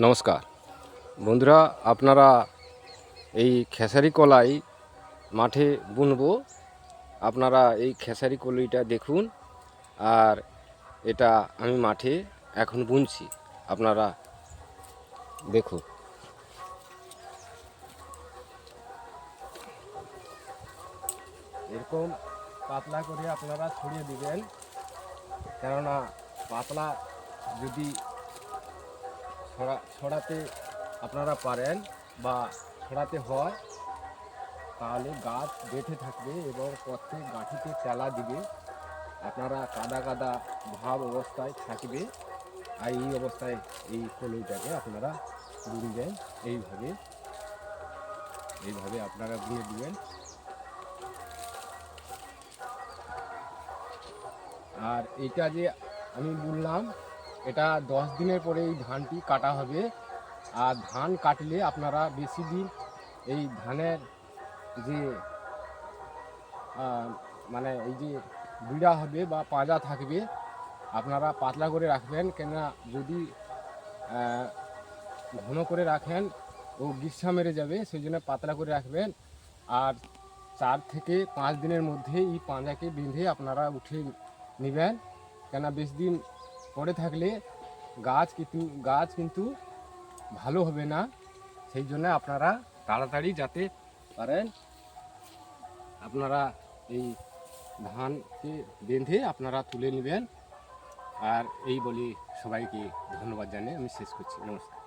নমস্কার। বন্ধুরা, আপনারা এই খেসারি কলাই মাঠে বুনবো। আপনারা এই খেসারি কলাইটা দেখুন, আর এটা আমি মাঠে এখন বুনছি। আপনারা দেখুন। এরকম পাতলা করে আপনারা ছড়িয়ে দিবেন, কেননা পাতলা যদি ছড়া ছড়াতে আপনারা পারেন বা ছড়াতে হয়, তাহলে গাছ বেঁধে থাকবে এবং প্রত্যেক গাঠিতে চালা দিবে। আপনারা কাদা কাদা ভাব অবস্থায় থাকবে। আর এই অবস্থায় এই কলইটাকে আপনারা বুনবেন এইভাবে। এইভাবে আপনারা বুনে দিবেন। আর এটা যে আমি বললাম এটা দশ দিনের পরে এই ধানটি কাটা হবে। আর ধান কাটলে আপনারা বেশি দিন এই ধানের যে মানে এই যে বিড়া হবে বা পাজা থাকবে, আপনারা পাতলা করে রাখবেন। কেননা যদি ঘন করে রাখেন, ও গ্রীষ্মা মেরে যাবে সেই জন্য পাতলা করে রাখবেন। আর চার থেকে পাঁচ দিনের মধ্যে এই পাঁজাকে বেঁধে আপনারা উঠে নেবেন। কেননা বেশি দিন পড়ে থাকলে গাছ কিন্তু গাছ কিন্তু ভালো হবে না। সেই জন্য আপনারা তাড়াতাড়ি যাতে পারেন, আপনারা এই ধানকে বেঁধে আপনারা তুলে নেবেন। আর এই বলি সবাইকে ধন্যবাদ জানিয়ে আমি শেষ করছি। নমস্কার।